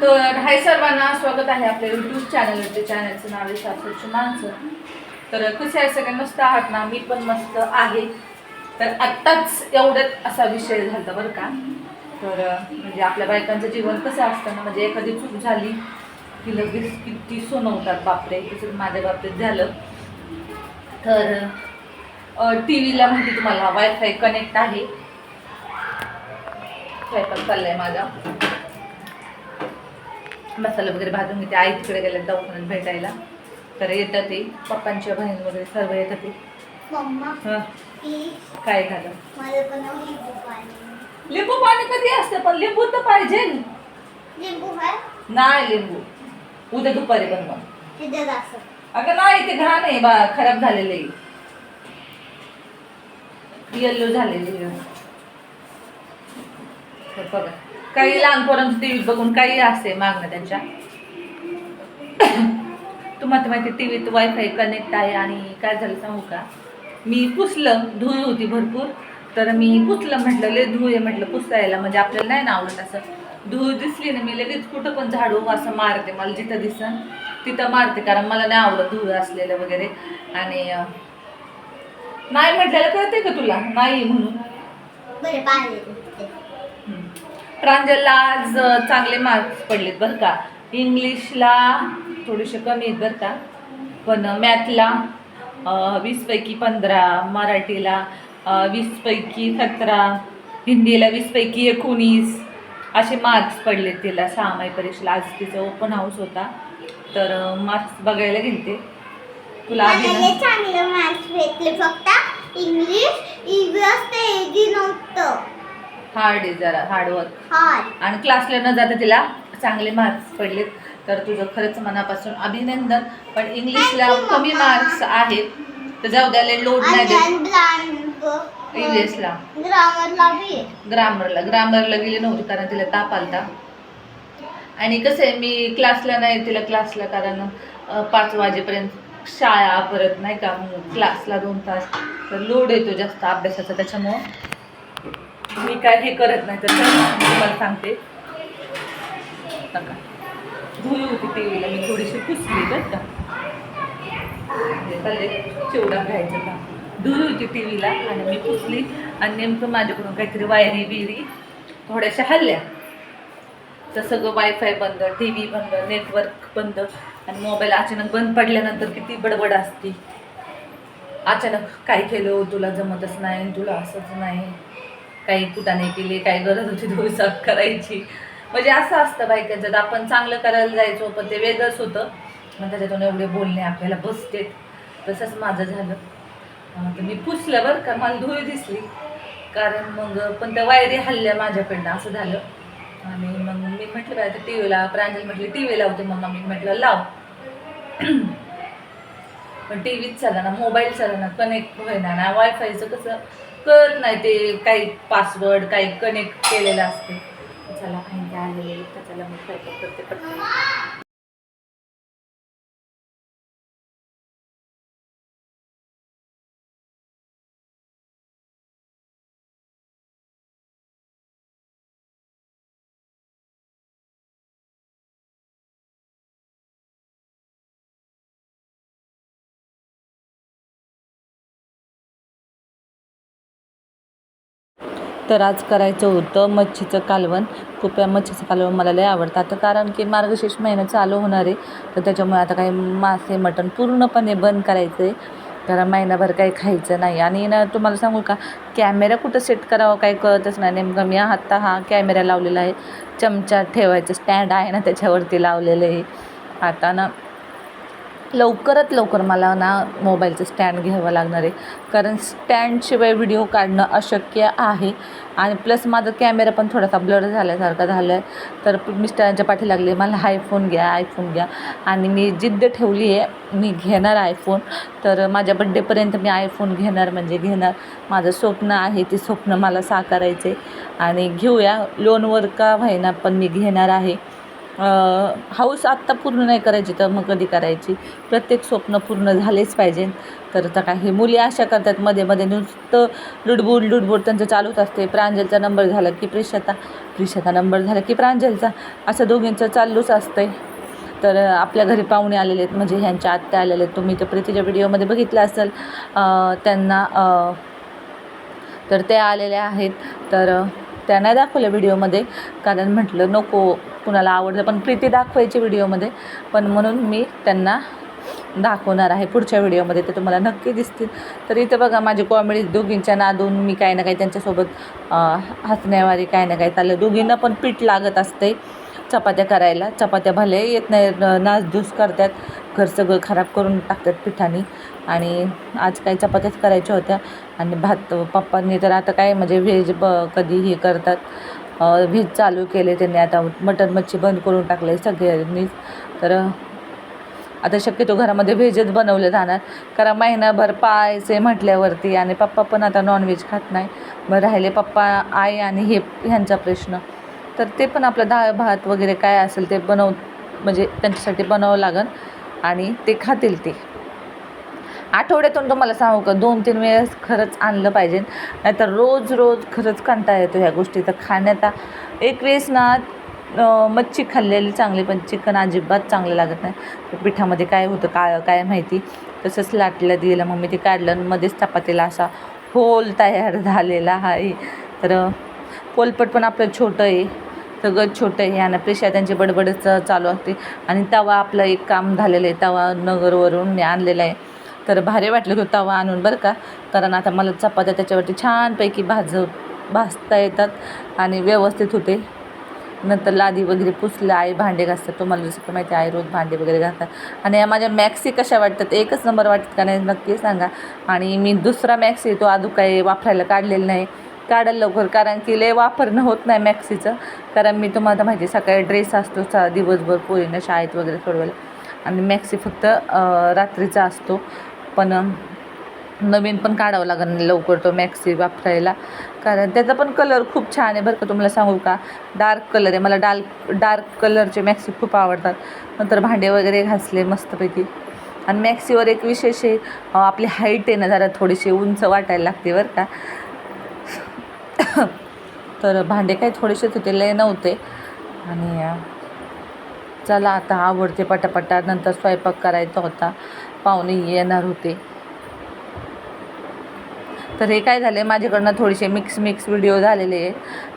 तर हाय सर्वांना स्वागत आहे आपल्या युट्यूब चॅनलवरती चॅनलचं नाव आहे सासरची माणसं. तर कसे आहे सगळे मस्त आहात ना? मी पण मस्त आहे. तर आत्ताच एवढ्यात असा विषय झाला बरं का? तर म्हणजे आपल्या बायकांचं जीवन कसं असतं ना? म्हणजे एखादी चूक झाली की लगेच किती सोनवतात बापरे तसंच माझ्या बाबतीत झालं. तर टी व्हीला माहिती तुम्हाला वायफाय कनेक्ट आहे. स्वयंपाक आहे माझा. मसाला वगैरे भाजून घेते. आई तिकडे गेल्या दवाखान्यात भेटायला. तर येतात ते. पप्पांच्या बहीण वगैरे सर्व येतात ते. काय झालं? लिंबू पाणी. कधी असतं? पण लिंबू तर पाहिजे. नाही लिंबू. उद्या दुपारी बनवा. अगं नाही ते घाण आहे बा. खराब झालेले येल्लो झालेले बघा. काही लहान पोरांचं टी व्ही बघून काही असते मागणं त्यांच्या. तुम्हाला तर माहिती टी व्हीत वायफाय कनेक्ट आहे आणि काय झालं सांगू का? मी पुसलं धुळ होती भरपूर. तर मी पुसलं म्हटलं लय धूळ आहे म्हटलं पुसायला. म्हणजे आपल्याला नाही ना आवडत असं. धूळ दिसली ना मी लगेच कुठं पण झाडू असं मारते मला जिथं दिसन तिथं मारते. कारण मला नाही आवडत धूळ असलेलं वगैरे. आणि नाही म्हटलेलं कळते का तुला? नाही म्हणून. प्रांजलला आज चांगले मार्क्स पडलेत बरं का. इंग्लिशला थोडेसे कमी आहेत बरं का. पण मॅथला वीसपैकी पंधरा मराठीला वीसपैकी सतरा हिंदीला वीसपैकी एकोणीस असे मार्क्स पडलेत तिला सहामाही परीक्षेला. आज तिचा ओपन हाऊस होता. तर मार्क्स बघायला गेलते. तुला चांगलं मॅथ्स भेटले. फक्त इंग्लिश इंग्लिश ते नव्हतं. हार्ड आहे जरा हार्डवर्क हार्ड आणि क्लासला न जाता तिला चांगले मार्क्स पडलेत. तर तुझं खरंच मनापासून अभिनंदन. पण इंग्लिशला कमी. मार्क्स आहेत. तर जाऊ द्याले लोड नाही देत. आणि इंग्लिशला ग्रामरला बी. ग्रामरला ग्रामरला गेली नव्हती कारण तिला ताप आलता. आणि कसं आहे मी क्लासला नाही तिला क्लासला कारण अं, पाच वाजेपर्यंत शाळा परत नाही का मग क्लासला दोन तास. तर लोड येतो जास्त अभ्यासाचा त्याच्यामुळं मी काय हे करत नाही तर तुम्हाला सांगते. नका. धुळी होती टी व्हीला मी थोडीशी पुसली बरं का. म्हणजे चिवडा घ्यायचा का धुळी होती टी व्हीला आणि मी पुसली. आणि नेमकं माझ्याकडून काहीतरी वायरी बिरी थोड्याशा हल्ल्या. तर सगळं वायफाय बंद टी व्ही बंद नेटवर्क बंद आणि मोबाईल अचानक बंद पडल्यानंतर किती बडबड असते. अचानक काय केलं? तुला जमतच नाही तुला असंच नाही. काही कुठाने केले काही गरज होती धुळी साफ करायची. म्हणजे असं असतं बायकांचं आपण चांगलं करायला जायचो पण ते वेगळंच होतं. मग त्याच्यातून एवढे बोलणे आपल्याला बसते तसंच माझं झालं. तर मी पुसलं बरं का. मला धुळी दिसली. कारण मग पण त्या वायरी हल्ल्या माझ्याकडनं. असं झालं. आणि मग मी म्हटलं काय टी व्हीला प्रांजल म्हटली टी व्ही लावते मम्मा मी म्हटलं लाव. पण टी व्हीच चाला ना मोबाईल चाला ना कनेक्ट होईना ना. वायफायचं कसं? कळत नाही ते काही पासवर्ड काही कनेक्ट केलेलं असते. चला काही आले तर चला मी स्वयंपाक करते पटकन. तर आज करायचं होतं मच्छीचं कालवण. कृपया मच्छीचं कालवण मला लय आवडतं. आता कारण की मार्गशीर्ष महिना चालू होणार आहे तर त्याच्यामुळे आता काही मासे मटण पूर्णपणे बंद करायचं आहे. कारण महिनाभर काही खायचं नाही. आणि ना तुम्हाला सांगू का कॅमेरा कुठं सेट करावं काही कळतच नाही. नेमकं मी आत्ता हा कॅमेरा लावलेला आहे. चमचा ठेवायचं स्टँड आहे ना त्याच्यावरती लावलेलं आहे. आता ना लवकरात लवकर मला ना मोबाईलचं स्टँड घ्यावं लागणार आहे. कारण स्टँडशिवाय व्हिडिओ काढणं अशक्य आहे. आणि प्लस माझा कॅमेरा पण थोडासा ब्लर झाल्यासारखा झाला आहे तर मिस्टरांच्या पाठी लागले मला आयफोन घ्या आयफोन घ्या. आणि मी जिद्द ठेवली आहे मी घेणार आयफोन तर माझ्या बड्डेपर्यंत मी आयफोन घेणार म्हणजे घेणार. माझं स्वप्न आहे ते स्वप्न मला साकारायचे आणि घेऊया लोनवर का व्हायना पण मी घेणार आहे. हाऊस आत्ता पूर्ण नाही करायची तर मग कधी करायची? प्रत्येक स्वप्न पूर्ण झालेच पाहिजे. तर आता काय हे मुली अशा करतात मध्ये मध्ये नुसतं लुडबुड लुडबुड त्यांचं चालूच असते. प्रांजलचा नंबर झाला की प्रिशता प्रिषता नंबर झाला की प्रांजलचा. असं दोघींचं चालूच असतंय. तर आपल्या घरी पाहुणे आलेले आहेत म्हणजे ह्यांच्या आत्या आलेले आहेत. तुम्ही तर प्रीतीच्या व्हिडिओमध्ये बघितलं असेल. त्यांना तर ते आलेले आहेत. तर त्यांना त्या नाही दाखवल्या व्हिडिओमध्ये कारण म्हटलं नको. कुणाला आवडतं. पण प्रीती दाखवायची व्हिडिओमध्ये. पण म्हणून मी त्यांना दाखवणार आहे पुढच्या व्हिडिओमध्ये. ते तुम्हाला नक्की दिसतील. तर इथं बघा माझी कॉमेडी दोघींच्या नादून मी काही ना काही त्यांच्यासोबत हसण्यावारी काही ना काही चाललं. दोघींना पण पीठ लागत असते. चपात्या करायला. चपात्या भले येत नाही नासधूस करतात. घर सगळं खराब करून टाकतात पिठाने. आणि आज काही चपात्याच करायच्या होत्या. आणि भात पप्पांनी तर आता काय म्हणजे व्हेज ब कधी हे करतात. व्हेज चालू केले त्यांनी. आता मटन मच्छी बंद करून टाकले सगळ्यांनीच. तर आता शक्यतो घरामध्ये व्हेजच बनवले जाणार. कारण महिनाभर पाहायचे म्हटल्यावरती आणि पप्पा पण आता नॉनव्हेज खात नाही. मग राहिले पप्पा आई आणि हे ह्यांचा प्रश्न. तर ते पण आपलं डाळ भात वगैरे काय असेल ते बनव म्हणजे त्यांच्यासाठी बनवावं लागेल आणि ते खातील ते. आठवड्यातून तुम्हाला सांगू का दोन तीन वेळेस खरंच आणलं पाहिजे. नाहीतर रोज रोज खरंच कंटाळा येतो ह्या गोष्टीचा खाण्यात एक वेळेस ना मच्छी खाल्लेली चांगली पण चिकन अजिबात चांगलं लागत नाही. तर पिठामध्ये काय होतं काय काय माहिती? तसंच लाटलं दिलं मग मी ते काढलं आणि मध्येच चपातीला असा होल तयार झालेला आहे. तर पोलपट पण आपलं छोटं आहे. सगळं छोटं आहे आणि पेशा त्यांची बडबडच चालू असते. आणि तवा आपलं एक काम झालेलं आहे तवा नगरवरून मी आणलेला आहे. तर भारी वाटलं तो तवा आणून बरं का. कारण आता मला चपात्या त्याच्यावरती छानपैकी भाज भाजता येतात आणि व्यवस्थित होते. नंतर लादी वगैरे पुसलं आई भांडे घासतात. तुम्हाला जसं की माहिती आहे आई रोज भांडे वगैरे घासतात. आणि या माझ्या मॅक्सी कशा वाटतात एकच नंबर वाटतात का नाही नक्की सांगा. आणि मी दुसरा मॅक्सी तो अजून काही वापरायला काढलेला नाही. काढायला लवकर कारण की लय वापरणं होत नाही मॅक्सीचं. कारण मी तुम्हाला माहिती आहे, सकाळी ड्रेस असतो दिवसभर पोरीनं शाळेत वगैरे सोडवायला. आणि मॅक्सी फक्त रात्रीचा असतो. पण नवीन पण काढावं लागेल लवकर तो मॅक्सी वापरायला. कारण त्याचा पण कलर खूप छान आहे बरं का तुम्हाला सांगू का? डार्क कलर आहे. मला डार्क डार्क कलरचे मॅक्सी खूप आवडतात. नंतर भांडे वगैरे घासले मस्तपैकी. आणि मॅक्सीवर एक विशेष आहे आपली हाईट आहे ना जरा थोडीशी उंच वाटायला लागते बरं का. तर भांडे काही थोडेसेच होते लय नव्हते. आणि चला आता आवडते पटापटा. नंतर स्वयंपाक करायचा होता. पाहुणे येणार होते. तर हे काय झाले माझ्याकडनं थोडेसे मिक्स मिक्स व्हिडिओ झालेले आहे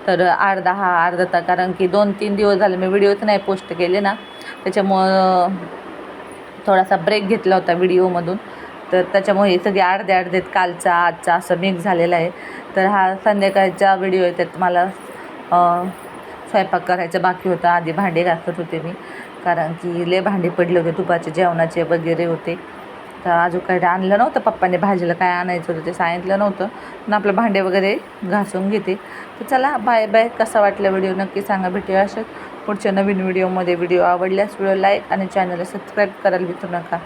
तर अर्धा हा अर्धा ता कारण की दोन तीन दिवस झाले मी व्हिडिओच नाही पोस्ट केले ना. त्याच्यामुळं थोडासा ब्रेक घेतला होता व्हिडिओमधून तर त्याच्यामुळे हे सगळे अर्धे अर्धेत कालचा आजचा असं मिक्स झालेला आहे. तर हा संध्याकाळचा व्हिडिओ आहे त्यात मला स्वयंपाक करायचं बाकी होता. आधी भांडे घासत होते मी. कारण की लय भांडे पडले होते तुपाचे जेवणाचे वगैरे होते. तर अजून काही आणलं नव्हतं पप्पाने भाजीला काय आणायचं होतं ते सांगितलं नव्हतं. पण आपलं भांडे वगैरे घासून घेते. तर चला बाय बाय कसा वाटला व्हिडिओ नक्की सांगा भेटूया अशाच पुढच्या नवीन व्हिडिओमध्ये. व्हिडिओ आवडल्यास व्हिडिओ लाईक आणि चॅनलला सबस्क्राईब करायला विसरू नका.